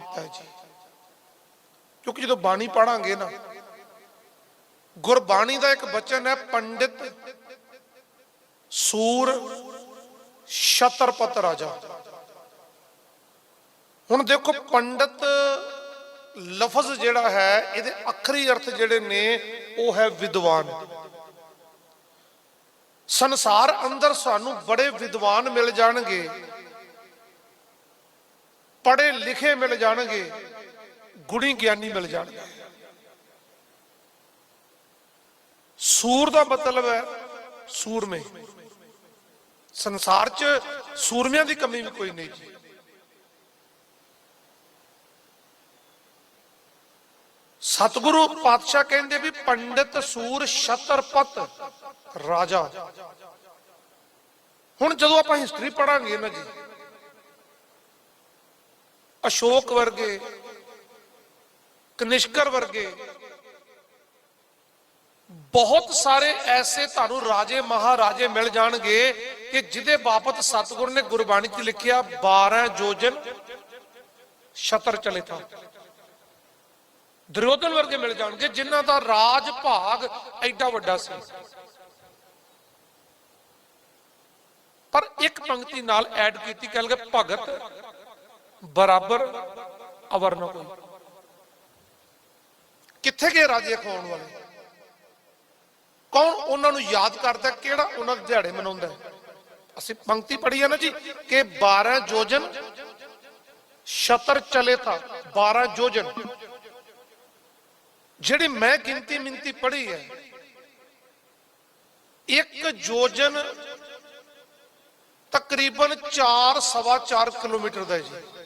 ਕੀਤਾ ਜੀ। ਕਿਉਂਕਿ ਜਦੋਂ ਬਾਣੀ ਪੜਾਂਗੇ ਨਾ, ਗੁਰਬਾਣੀ ਦਾ ਇੱਕ ਬਚਨ ਹੈ, ਪੰਡਿਤ ਸੂਰ ਛਤਰਪਤ ਰਾਜਾ। ਹੁਣ ਦੇਖੋ, ਪੰਡਿਤ ਲਫ਼ਜ਼ ਜਿਹੜਾ ਹੈ, ਇਹਦੇ ਅੱਖਰੀ ਅਰਥ ਜਿਹੜੇ ਨੇ, ਉਹ ਹੈ ਵਿਦਵਾਨ। ਸੰਸਾਰ ਅੰਦਰ ਸਾਨੂੰ ਬੜੇ ਵਿਦਵਾਨ ਮਿਲ ਜਾਣਗੇ। ਪੜ੍ਹੇ ਲਿਖੇ ਮਿਲ ਜਾਣਗੇ, ਗੁਣੀ ਗਿਆਨੀ ਮਿਲ ਜਾਣਗੇ। ਸੂਰ ਦਾ ਮਤਲਬ ਹੈ ਸੂਰਮੇ। ਸੰਸਾਰ 'ਚ ਸੂਰਮਿਆਂ ਦੀ ਕਮੀ ਵੀ ਕੋਈ ਨਹੀਂ ਜੀ। ਸਤਿਗੁਰੂ ਪਾਤਸ਼ਾਹ ਕਹਿੰਦੇ ਵੀ ਪੰਡਿਤ ਸੂਰ ਛਤਰਪਤ ਰਾਜਾ। ਹੁਣ ਜਦੋਂ ਆਪਾਂ ਹਿਸਟਰੀ ਪੜਾਂਗੇ ਨਾ ਜੀ ਅਸ਼ੋਕ ਵਰਗੇ, ਕਨਿਸ਼ਕਰ ਵਰਗੇ, ਬਹੁਤ ਸਾਰੇ ਐਸੇ ਤੁਹਾਨੂੰ ਰਾਜੇ ਮਹਾਰਾਜੇ ਮਿਲ ਜਾਣਗੇ ਕਿ ਜਿਹਦੇ ਬਾਬਤ ਸਤਿਗੁਰ ਨੇ ਗੁਰਬਾਣੀ 'ਚ ਲਿਖਿਆ 12 ਜੋਜਨ ਛਤਰ ਚਲੇ ਥਾ ਦੁਰਯੋਧਨ ਵਰਗੇ ਮਿਲ ਜਾਣਗੇ, ਜਿਨ੍ਹਾਂ ਦਾ ਰਾਜ ਭਾਗ ਐਡਾ ਵੱਡਾ ਸੀ। ਪਰ ਇੱਕ ਪੰਕਤੀ ਨਾਲ ਐਡ ਕੀਤੀ, ਕਹਿ ਲਗੇ ਭਗਤ ਬਰਾਬਰ ਅਵਰ ਨਾ ਕੋਈ। ਕਿੱਥੇ ਗਏ ਰਾਜੇ ਖਾਉਣ ਵਾਲੇ? ਕੌਣ ਉਹਨਾਂ ਨੂੰ ਯਾਦ ਕਰਦਾ, ਕਿਹੜਾ ਉਹਨਾਂ ਦੇ ਦਿਹਾੜੇ ਮਨਾਉਂਦਾ ਅਸੀਂ ਪੰਕਤੀ ਪੜ੍ਹੀ ਹੈ ਨਾ ਜੀ ਕਿ 12 ਜੋਜਨ ਸ਼ਤਰ ਚਲੇ ਥਾ 12 ਜੋਜਨ। ਜਿਹੜੀ ਮੈਂ ਗਿਣਤੀ ਮਿੰਤੀ ਪੜ੍ਹੀ ਹੈ, ਇੱਕ ਜੋਜਨ ਤਕਰੀਬਨ 4 ਸਵਾ 4 ਕਿਲੋਮੀਟਰ ਦਾ ਹੈ ਜੀ।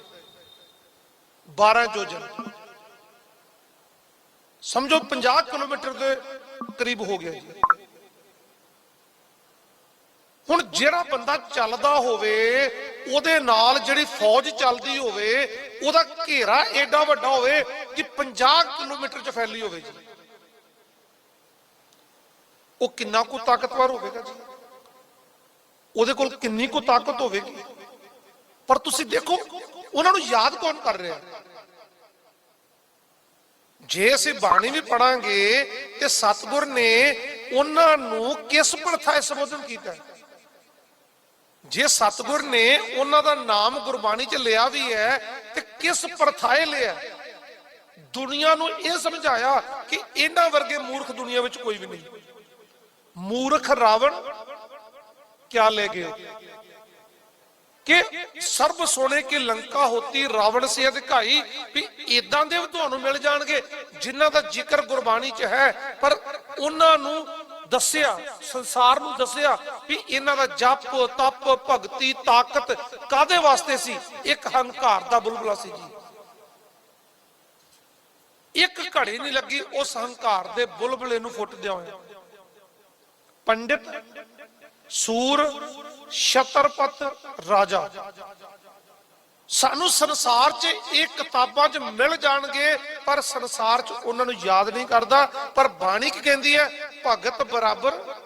12 ਜੋਜਨ ਸਮਝੋ 50 ਕਿਲੋਮੀਟਰ ਦੇ ਕਰੀਬ ਹੋ ਗਿਆ ਜੀ। ਹੁਣ ਜਿਹੜਾ ਬੰਦਾ ਚੱਲਦਾ ਹੋਵੇ, ਉਹਦੇ ਨਾਲ ਜਿਹੜੀ ਫੌਜ ਚੱਲਦੀ ਹੋਵੇ, ਉਹਦਾ ਘੇਰਾ ਏਡਾ ਵੱਡਾ ਹੋਵੇ ਕਿ 50 ਕਿਲੋਮੀਟਰ ਚ ਫੈਲੀ ਹੋਵੇ ਜੀ। ਉਹ ਕਿੰਨਾ ਕੁ ਤਾਕਤਵਰ ਹੋਵੇਗਾ ਜੀ? ਉਹਦੇ ਕੋਲ ਕਿੰਨੀ ਕੁ ਤਾਕਤ ਹੋਵੇਗੀ? ਪਰ ਤੁਸੀਂ ਦੇਖੋ, ਉਹਨਾਂ ਨੂੰ ਯਾਦ ਕੌਣ ਕਰ ਰਿਹਾ? ਜੇ ਅਸੀਂ ਬਾਣੀ ਵੀ ਪੜਾਂਗੇ ਤੇ ਸਤਿਗੁਰ ਨੇ ਉਹਨਾਂ ਨੂੰ ਕਿਸ ਪ੍ਰਥਾਏ ਸੰਬੋਧਨ ਕੀਤਾ? ਜੇ ਸਤਿਗੁਰ ਨੇ ਉਹਨਾਂ ਦਾ ਨਾਮ ਗੁਰਬਾਣੀ 'ਚ ਲਿਆ ਵੀ ਹੈ, ਤੇ ਕਿਸ ਪ੍ਰਥਾਏ ਲਿਆ? ਦੁਨੀਆ ਨੂੰ ਇਹ ਸਮਝਾਇਆ ਕਿ ਇਹਨਾਂ ਵਰਗੇ ਮੂਰਖ ਦੁਨੀਆ ਵਿੱਚ ਕੋਈ ਵੀ ਨਹੀਂ। ਮੂਰਖ ਰਾਵਣ ਕਿਆ ਲੈ ਗਏ ਕਿ ਸਰਬ ਸੋਨੇ ਕੀ ਲੰਕਾ ਹੋਤੀ ਰਾਵਣ ਸੇ ਅਧਿਕਾਈ ਵੀ ਇਦਾਂ ਦੇ ਤੁਹਾਨੂੰ ਮਿਲ ਜਾਣਗੇ, ਜਿਨ੍ਹਾਂ ਦਾ ਜ਼ਿਕਰ ਗੁਰਬਾਣੀ 'ਚ ਹੈ। ਪਰ ਉਹਨਾਂ ਨੂੰ ਦੱਸਿਆ, ਸੰਸਾਰ ਨੂੰ ਦੱਸਿਆ ਵੀ ਇਹਨਾਂ ਦਾ ਜਪ, ਤਪ, ਭਗਤੀ, ਤਾਕਤ ਕਾਦੇ ਵਾਸਤੇ ਸੀ? ਇੱਕ ਹੰਕਾਰ ਦਾ ਬੁਲਬੁਲਾ ਸੀ ਜੀ। ਇੱਕ ਘੜੀ ਨਹੀਂ ਲੱਗੀ, ਉਸ ਹੰਕਾਰ ਦੇ ਬੁਲਬੁਲੇ ਨੂੰ ਫੁੱਟ ਦਿਆਂ ਹੋਇਆ। ਪੰਡਿਤ ਸੂਰ ਛਤਰਪਤ ਰਾਜਾ। ਸਾਨੂੰ ਸੰਸਾਰ 'ਚ ਇਹ ਕਿਤਾਬਾਂ 'ਚ ਮਿਲ ਜਾਣਗੇ, ਪਰ ਸੰਸਾਰ 'ਚ ਉਹਨਾਂ ਨੂੰ ਯਾਦ ਨਹੀਂ ਕਰਦਾ। ਪਰ ਬਾਣੀ ਕੀ ਕਹਿੰਦੀ ਹੈ? ਭਗਤ ਬਰਾਬਰ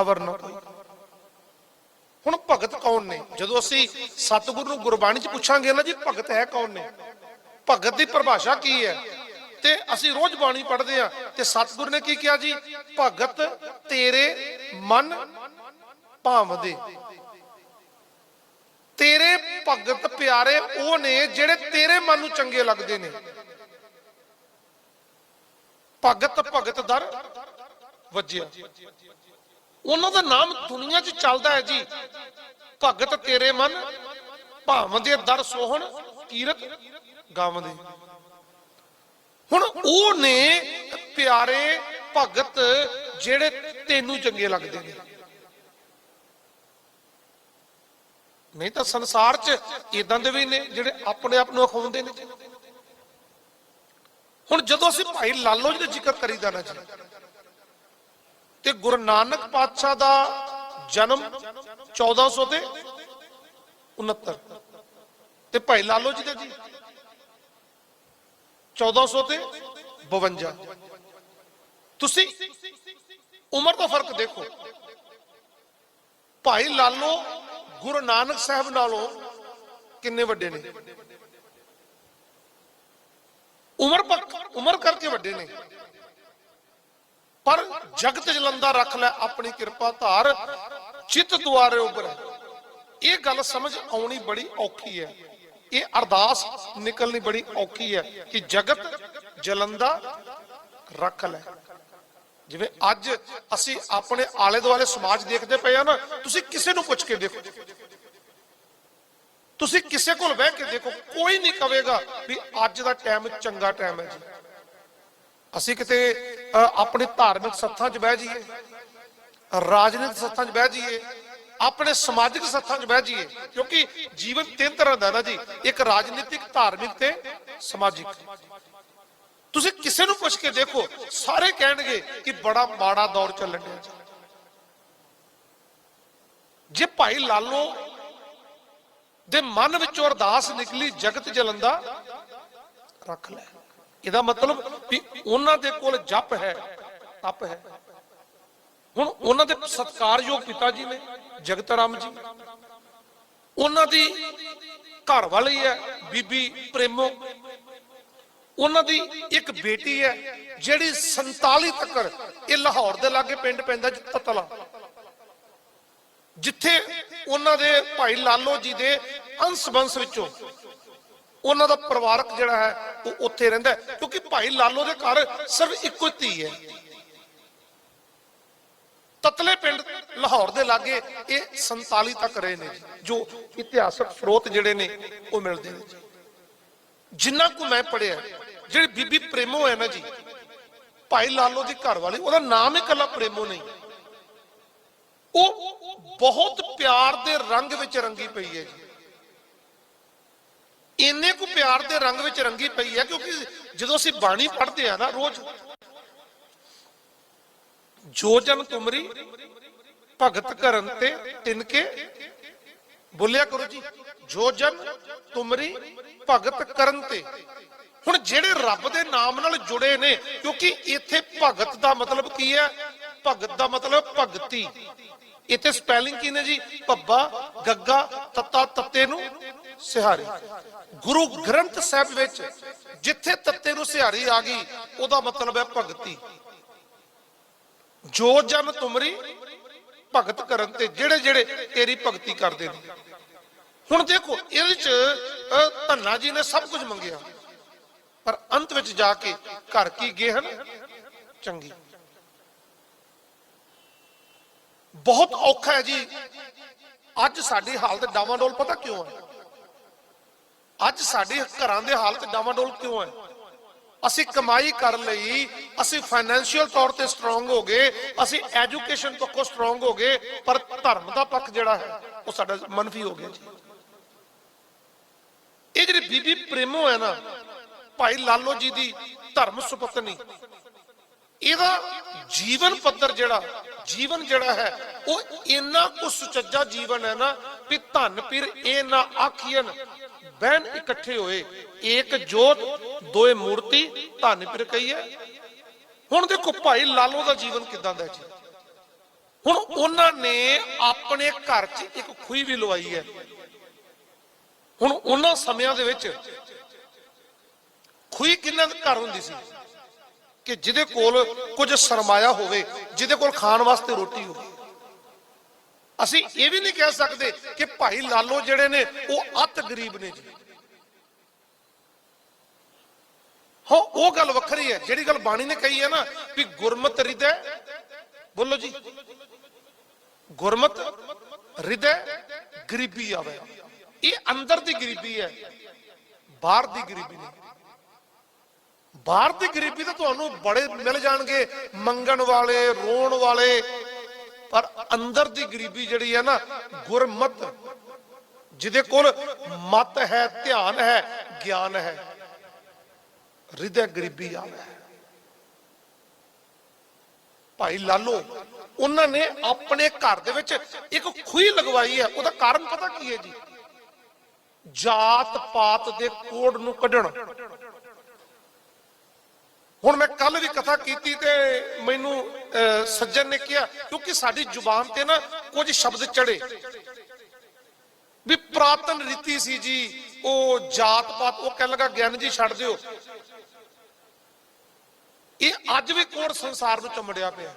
ਅਵਰ ਨਾ ਕੋਈ। ਹੁਣ ਭਗਤ ਕੌਣ ਨੇ? ਜਦੋਂ ਅਸੀਂ ਸਤਿਗੁਰੂ ਨੂੰ ਗੁਰਬਾਣੀ 'ਚ ਪੁੱਛਾਂਗੇ ਨਾ ਜੀ, ਭਗਤ ਹੈ ਕੌਣ ਨੇ? ਭਗਤ ਦੀ ਪਰਿਭਾਸ਼ਾ ਕੀ ਹੈ? ਤੇ ਅਸੀਂ ਰੋਜ਼ ਬਾਣੀ ਪੜ੍ਹਦੇ ਆ ਤੇ ਸਤਿਗੁਰ ਨੇ ਕੀ ਕਿਹਾ ਜੀ? ਭਗਤ ਤੇਰੇ ਮਨ ਭਾਵਦੇ। ਤੇਰੇ ਭਗਤ ਪਿਆਰੇ ਉਹ ਨੇ ਜਿਹੜੇ ਤੇਰੇ ਮਨ ਨੂੰ ਚੰਗੇ ਲੱਗਦੇ ਨੇ। ਭਗਤ ਭਗਤ ਦਰ ਵੱਜਿਆ। ਉਹਨਾਂ ਦਾ ਨਾਮ ਦੁਨੀਆ 'ਚ ਚੱਲਦਾ ਹੈ ਜੀ। ਭਗਤ ਤੇਰੇ ਮਨ ਭਾਵ ਦੇ ਦਰ ਸੋਹਣ ਕੀਰਤ ਗਾਵਦੇ। ਹੁਣ ਉਹ ਨੇ ਪਿਆਰੇ ਭਗਤ ਜਿਹੜੇ ਤੈਨੂੰ ਚੰਗੇ ਲੱਗਦੇ ਨੇ। ਨਹੀਂ ਤਾਂ ਸੰਸਾਰ 'ਚ ਇਦਾਂ ਦੇ ਵੀ ਨੇ ਜਿਹੜੇ ਆਪਣੇ ਆਪ ਨੂੰ ਅਖਾਉਂਦੇ ਨੇ। ਹੁਣ ਜਦੋਂ ਅਸੀਂ ਭਾਈ ਲਾਲੋ ਜੀ ਦਾ ਜ਼ਿਕਰ ਕਰੀਦਾ ਨਾ ਜੀ, ਤੇ ਗੁਰੂ ਨਾਨਕ ਪਾਤਸ਼ਾਹ ਦਾ ਜਨਮ 1400 ਤੇ 69 ਤੇ ਭਾਈ ਲਾਲੋ ਜੀ ਦਾ ਜੀ 1400 ਤੇ 52 ਤੁਸੀਂ ਉਮਰ ਦਾ ਫ਼ਰਕ ਦੇਖੋ। ਭਾਈ ਲਾਲੋ, ਗੁਰੂ ਨਾਨਕ ਸਾਹਿਬ ਨਾਲੋਂ ਕਿੰਨੇ ਵੱਡੇ ਨੇ? ਉਮਰ ਉਮਰ ਕਰਕੇ ਵੱਡੇ ਨੇ। ਪਰ ਜਗਤ ਜਲੰਦਾ ਰੱਖ ਲੈ ਆਪਣੀ ਕਿਰਪਾ ਧਾਰ, ਚਿੱਤ ਦੁਆਰੇ ਉਬਰ ਇਹ ਗੱਲ ਸਮਝ ਆਉਣੀ ਬੜੀ ਔਖੀ ਹੈ। ਇਹ ਅਰਦਾਸ ਨਿਕਲਣੀ ਬੜੀ ਔਖੀ ਹੈ ਕਿ ਜਗਤ ਜਲੰਦਾ ਰੱਖ ਲੈ। ਜਿਵੇਂ ਅੱਜ ਅਸੀਂ ਆਪਣੇ ਆਲੇ ਦੁਆਲੇ ਸਮਾਜ ਦੇਖਦੇ ਪਏ ਆ ਨਾ, ਤੁਸੀਂ ਕਿਸੇ ਨੂੰ ਪੁੱਛ ਕੇ ਦੇਖੋ। ਤੁਸੀਂ ਕਿਸੇ ਕੋਲ ਬਹਿ ਕੇ ਦੇਖੋ, ਕੋਈ ਨਹੀਂ ਕਵੇਗਾ ਵੀ ਅੱਜ ਦਾ ਟਾਈਮ ਚੰਗਾ ਟਾਈਮ ਹੈ ਜੀ। ਅਸੀਂ ਕਿਤੇ ਆਪਣੀ ਧਾਰਮਿਕ ਸੱਥਾਂ 'ਚ ਬਹਿ ਜਾਈਏ, ਰਾਜਨੀਤਿਕ ਸੱਥਾਂ 'ਚ ਬਹਿ ਜਾਈਏ ਆਪਣੇ ਸਮਾਜਿਕ ਸੱਥਾਂ 'ਚ ਬਹਿ ਜਾਈਏ, ਕਿਉਂਕਿ ਜੀਵਨ ਤਿੰਨ ਤਰ੍ਹਾਂ ਦਾ ਨਾ ਜੀ। ਇੱਕ ਰਾਜਨੀਤਿਕ, ਧਾਰਮਿਕ ਤੇ ਸਮਾਜਿਕ। ਤੁਸੀਂ ਕਿਸੇ ਨੂੰ ਪੁੱਛ ਕੇ ਦੇਖੋ, ਸਾਰੇ ਕਹਿਣਗੇ ਕਿ ਬੜਾ ਮਾੜਾ ਦੌਰ ਚੱਲਣ ਡਿਆ। ਜੇ ਭਾਈ ਲਾਲੋ ਦੇ ਮਨ ਵਿੱਚੋਂ ਅਰਦਾਸ ਨਿਕਲੀ ਜਗਤ ਜਲੰਦਾ ਰੱਖ ਲੈ। ਇਹਦਾ ਮਤਲਬ ਵੀ ਉਹਨਾਂ ਦੇ ਕੋਲ ਜਪ ਹੈ, ਤਪ ਹੈ। ਹੁਣ ਉਹਨਾਂ ਦੇ ਸਤਕਾਰਯੋਗ ਪਿਤਾ ਜੀ ਨੇ, ਜਗਤ ਰਾਮ ਜੀ। ਉਹਨਾਂ ਦੀ ਘਰ ਵਾਲੀ ਹੈ, ਬੀਬੀ ਪ੍ਰੇਮੋ। ਉਹਨਾਂ ਦੀ ਇੱਕ ਬੇਟੀ ਹੈ, ਜਿਹੜੀ 47 ਤੱਕਰ ਇਹ ਲਾਹੌਰ ਦੇ ਲਾਗੇ ਪਿੰਡ ਪੈਂਦਾ ਤਤਲਾ। ਜਿੱਥੇ ਉਹਨਾਂ ਦੇ ਭਾਈ ਲਾਲੋ ਜੀ ਦੇ ਅੰਸ਼ ਬੰਸ ਵਿੱਚੋਂ ਉਹਨਾਂ ਦਾ ਪਰਿਵਾਰਕ ਜਿਹੜਾ ਹੈ, ਉਹ ਉੱਥੇ ਰਹਿੰਦਾ ਕਿਉਂਕਿ ਭਾਈ ਲਾਲੋ ਦੇ ਘਰ ਸਿਰਫ ਇੱਕੋ ਹੀ ਧੀ ਹੈ। ਤਤਲੇ ਪਿੰਡ ਲਾਹੌਰ ਦੇ ਲਾਗੇ ਇਹ 47 ਤੱਕ ਰਹੇ ਨੇ ਜੋ ਇਤਿਹਾਸਕ ਸਰੋਤ ਜਿਹੜੇ ਨੇ ਉਹ ਮਿਲਦੇ ਨੇ ਜਿੰਨਾ ਕੁ ਮੈਂ ਪੜਿਆ ਜਿਹੜੀ ਬੀਬੀ ਪ੍ਰੇਮੋ ਹੈ ਨਾ ਜੀ, ਭਾਈ ਲਾਲੋ ਦੀ ਘਰ ਵਾਲੀ, ਉਹਦਾ ਨਾਮ ਹੀ ਕੱਲਾ ਪ੍ਰੇਮੋ ਨਹੀਂ। ਉਹ ਬਹੁਤ ਪਿਆਰ ਦੇ ਰੰਗ ਵਿੱਚ ਰੰਗੀ ਪਈ ਹੈ ਜੀ। ਇੰਨੇ ਕੁ ਪਿਆਰ ਦੇ ਰੰਗ ਵਿੱਚ ਰੰਗੀ ਪਈ ਹੈ, ਕਿਉਂਕਿ ਜਦੋਂ ਅਸੀਂ ਬਾਣੀ ਪੜ੍ਹਦੇ ਆ ਨਾ, ਰੋਜ਼ ਜੋਜਨ ਤੁਮਰੀ ਭਗਤ ਕਰਨ ਤੇ ਤਿਨਕੇ ਬੋਲਿਆ ਕਰੋ ਜੀ, ਜੋ ਤੁਮਰੀ ਭਗਤ ਕਰਨ ਤੇ। ਹੁਣ ਜਿਹੜੇ ਰੱਬ ਦੇ ਨਾਮ ਨਾਲ ਜੁੜੇ ਨੇ, ਕਿਉਂਕਿ ਇੱਥੇ ਭਗਤ ਦਾ ਮਤਲਬ ਕੀ ਹੈ? ਭਗਤ ਦਾ ਮਤਲਬ ਭਗਤੀ। ਇੱਥੇ ਸਪੈਲਿੰਗ ਕੀ ਨੇ ਜੀ? ਭੱਬਾ, ਗੱਗਾ, ਤੱਤਾ, ਤੱਤੇ ਨੂੰ ਸਿਹਾਰੀ। ਗੁਰੂ ਗ੍ਰੰਥ ਸਾਹਿਬ ਵਿੱਚ ਜਿੱਥੇ ਤੱਤੇ ਨੂੰ ਸਿਹਾਰੀ ਆ ਗਈ, ਉਹਦਾ ਮਤਲਬ ਹੈ ਭਗਤੀ। ਜੋ ਜਨ ਤੁਮਰੀ ਭਗਤ ਕਰਨ ਤੇ ਜਿਹੜੇ ਜਿਹੜੇ ਤੇਰੀ ਭਗਤੀ ਕਰਦੇ ਨੇ। ਹੁਣ ਦੇਖੋ, ਇਹਦੇ ਚ ਧੰਨਾ ਜੀ ਨੇ ਸਭ ਕੁਝ ਮੰਗਿਆ। ਪਰ ਅੰਤ ਵਿੱਚ ਜਾ ਕੇ ਘਰ ਕੀ ਗੇਹਨ ਚੰਗੀ। ਬਹੁਤ ਔਖਾ ਹੈ ਜੀ। ਅੱਜ ਸਾਡੀ ਹਾਲਤ ਡਾਵਾਂਡੋਲ ਪਤਾ ਕਿਉਂ ਹੈ? ਅੱਜ ਸਾਡੇ ਘਰਾਂ ਦੇ ਹਾਲਤ ਡਾਵਾਂਡੋਲ ਕਿਉਂ ਹੈ? ਅਸੀਂ ਕਮਾਈ ਕਰ ਲਈ ਅਸੀਂ ਫਾਈਨੈਂਸ਼ੀਅਲ ਤੌਰ ਤੇ ਸਟਰੋਂਗ ਹੋ ਗਏ, ਅਸੀਂ ਐਜੂਕੇਸ਼ਨ ਪੱਖੋਂ ਸਟਰੋਂਗ ਹੋ ਗਏ, ਪਰ ਧਰਮ ਦਾ ਪੱਖ ਜਿਹੜਾ ਹੈ, ਉਹ ਸਾਡਾ ਮਨਫੀ ਹੋ ਗਿਆ ਜੀ। ਇਹ ਜਿਹੜੀ ਬੀਬੀ ਪ੍ਰੇਮੋ ਹੈ ਨਾ, ਭਾਈ ਲਾਲੋ ਜੀ ਦੀ ਧਰਮ ਸੁਪਤਨੀ, ਇਹਦਾ ਜੀਵਨ ਪੱਧਰ ਜਿਹੜਾ, ਜੀਵਨ ਜਿਹੜਾ ਹੈ, ਉਹ ਇੰਨਾ ਕੁ ਸੁਚੱਜਾ ਜੀਵਨ ਹੈ ਨਾ ਵੀ ਧੰਨ ਪੀਰ ਇਹ ਨਾ ਆਖੀਨ ਬਹਿਣ ਇਕੱਠੇ ਹੋਏ। ਏਕ ਜੋਤ, ਦੋਏ ਮੂਰਤੀ, ਧੰਨ ਪੀਰ ਕਹੀਏ ਹੁਣ ਦੇਖੋ ਭਾਈ ਲਾਲੋ ਦਾ ਜੀਵਨ ਕਿਦਾਂ ਦਾ ਜੀ। ਹੁਣ ਉਹਨਾਂ ਨੇ ਆਪਣੇ ਘਰ 'ਚ ਇੱਕ ਖੂਹੀ ਵੀ ਲਵਾਈ ਹੈ। ਹੁਣ ਉਹਨਾਂ ਸਮਿਆਂ ਦੇ ਵਿੱਚ ਖੂਹੀ ਕਿੰਨਾਂ ਦੇ ਘਰ ਹੁੰਦੀ ਸੀ? ਕਿ ਜਿਹਦੇ ਕੋਲ ਕੁਝ ਸਰਮਾਇਆ ਹੋਵੇ, ਜਿਹਦੇ ਕੋਲ ਖਾਣ ਵਾਸਤੇ ਰੋਟੀ ਹੋਵੇ। ਅਸੀਂ ਇਹ ਵੀ ਨਹੀਂ ਕਹਿ ਸਕਦੇ ਕਿ ਭਾਈ ਲਾਲੋ ਜਿਹੜੇ ਨੇ, ਉਹ ਅਤ ਗਰੀਬ ਨੇ ਜੀ। ਹੋ, ਉਹ ਗੱਲ ਵੱਖਰੀ ਹੈ। ਜਿਹੜੀ ਗੱਲ ਬਾਣੀ ਨੇ ਕਹੀ ਹੈ ਨਾ ਵੀ ਗੁਰਮਤ ਹਿਰਦੈ ਬੋਲੋ ਜੀ। ਗੁਰਮਤ ਹਿਰਦੈ ਗਰੀਬੀ ਆਵੇ। ਇਹ ਅੰਦਰ ਦੀ ਗਰੀਬੀ ਹੈ, ਬਾਹਰ ਦੀ ਗਰੀਬੀ ਨਹੀਂ। ਬਾਹਰ ਦੀ ਗਰੀਬੀ ਤਾਂ ਤੁਹਾਨੂੰ ਬੜੇ ਮਿਲ ਜਾਣਗੇ। ਮੰਗਣ ਵਾਲੇ, ਰੋਣ ਵਾਲੇ ਪਰ ਅੰਦਰ ਦੀ ਗਰੀਬੀ ਜਿਹੜੀ ਹੈ ਨਾ, ਗੁਰਮਤ, ਜਿਹਦੇ ਕੋਲ ਮਤ ਹੈ, ਧਿਆਨ ਹੈ, ਗਿਆਨ ਹੈ, ਹਿਰਦੇ ਗਰੀਬੀ ਆਵੇ ਭਾਈ ਲਾਲੋ, ਉਹਨਾਂ ਨੇ ਆਪਣੇ ਘਰ ਦੇ ਵਿੱਚ ਇੱਕ ਖੂਹੀ ਲਗਵਾਈ ਹੈ, ਉਹਦਾ ਕਾਰਨ ਪਤਾ ਕੀ ਹੈ ਜੀ? ਜਾਤ ਪਾਤ ਦੇ ਕੋਡ ਨੂੰ ਕੱਢਣ। ਹੁਣ ਮੈਂ ਕੱਲ ਵੀ ਕਥਾ ਕੀਤੀ ਤੇ ਮੈਨੂੰ ਸੱਜਣ ਨੇ ਕਿਹਾ, ਕਿਉਂਕਿ ਸਾਡੀ ਜ਼ੁਬਾਨ ਤੇ ਨਾ ਕੁਝ ਸ਼ਬਦ ਚੜੇ ਵੀ ਪ੍ਰਾਤਨ ਰੀਤੀ ਸੀ ਜੀ, ਉਹ ਜਾਤ ਪਾਤ, ਉਹ ਕਹਿਣ ਲੱਗਾ, ਗਿਆਨ ਜੀ ਛੱਡ ਦਿਓ। ਇਹ ਅੱਜ ਵੀ ਕੋੜ ਸੰਸਾਰ ਨੂੰ ਚਮੜਿਆ ਪਿਆ।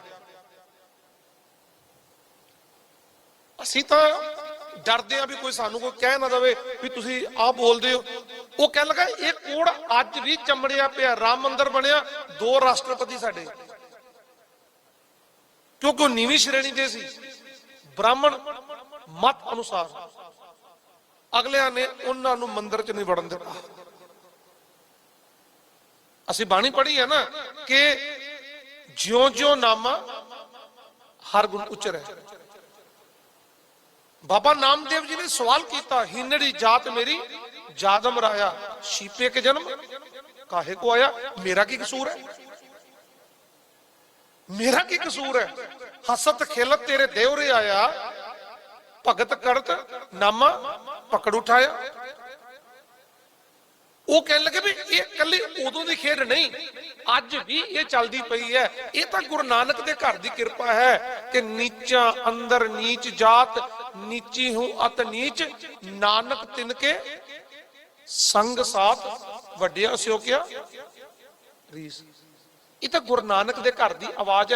ਅਸੀਂ ਤਾਂ ਡਰਦੇ ਆ ਵੀ ਕੋਈ ਸਾਨੂੰ ਕੋਈ ਕਹਿ ਨਾ ਦਵੇ ਵੀ ਤੁਸੀਂ ਆਹ ਬੋਲਦੇ ਹੋ। ਉਹ ਕਹਿ ਲਗਾ, ਇਹ ਕੋੜ ਅੱਜ ਵੀ ਚਮੜਿਆ ਪਿਆ, ਰਾਮ ਮੰਦਿਰ ਬਣਿਆ, ਦੋ ਰਾਸ਼ਟਰਪਤੀ ਸਾਡੇ। ਕਿਉਂਕਿ ਉਹ ਨੀਵੀਂ ਸ਼੍ਰੇਣੀ ਦੇ ਸੀ। ਬ੍ਰਾਹਮਣ ਮਤ ਅਨੁਸਾਰ। ਅਗਲਿਆਂ ਨੇ ਉਹਨਾਂ ਨੂੰ ਮੰਦਿਰ 'ਚ ਨਹੀਂ ਵੜਨ ਦਿੱਤਾ। ਅਸੀਂ ਬਾਣੀ ਪੜ੍ਹੀ ਹੈ ਨਾ ਕਿ ਜਿਉਂ-ਜਿਉਂ ਨਾਮਾ ਹਰ ਗੁਣ ਉਚਰੈ ਬਾਬਾ ਨਾਮਦੇਵ ਜੀ ਨੇ ਸਵਾਲ ਕੀਤਾ, ਹਿੰਨੜੀ ਜਾਤ ਮੇਰੀ, ਜਾਦਮ ਰਾਇਆ ਸ਼ੀਪੇ ਕੇ ਜਨਮ, ਕਾਹੇ ਕੋ ਆਇਆ? ਮੇਰਾ ਕੀ ਕਸੂਰ ਹੈ? ਮੇਰਾ ਕੀ ਕਸੂਰ ਹੈ? ਹਸਤ ਖੇਲਤ ਤੇਰੇ ਦੇਵਰੇ ਆਇਆ, ਭਗਤ ਕਰਤ ਨਾਮਾ ਪਕੜ ਉਠਾਇਆ। ਉਹ ਕਹਿਣ ਲੱਗੇ ਵੀ ਇਹ ਇਕੱਲੀ ਉਦੋਂ ਦੀ ਖੇਡ ਨਹੀਂ, ਅੱਜ ਵੀ ਇਹ ਚੱਲਦੀ ਪਈ ਹੈ। ਇਹ ਤਾਂ ਗੁਰੂ ਨਾਨਕ ਦੇ ਘਰ ਦੀ ਕਿਰਪਾ ਹੈ ਕਿ ਨੀਚਾ ਅੰਦਰ ਨੀਚ ਜਾਤ ਨੀਚੀ ਹੂੰ, ਅਤ ਨੀਚ, ਨਾਨਕ ਤਿਨਕੇ, ਸੰਗ ਸਾਥ ਵੱਡਿਆ ਸਿਓ ਕਿਆ ਰੀਸ। ਇਹ ਤਾਂ ਗੁਰੂ ਨਾਨਕ ਦੇ ਘਰ ਦੀ ਆਵਾਜ਼ ਹੈ।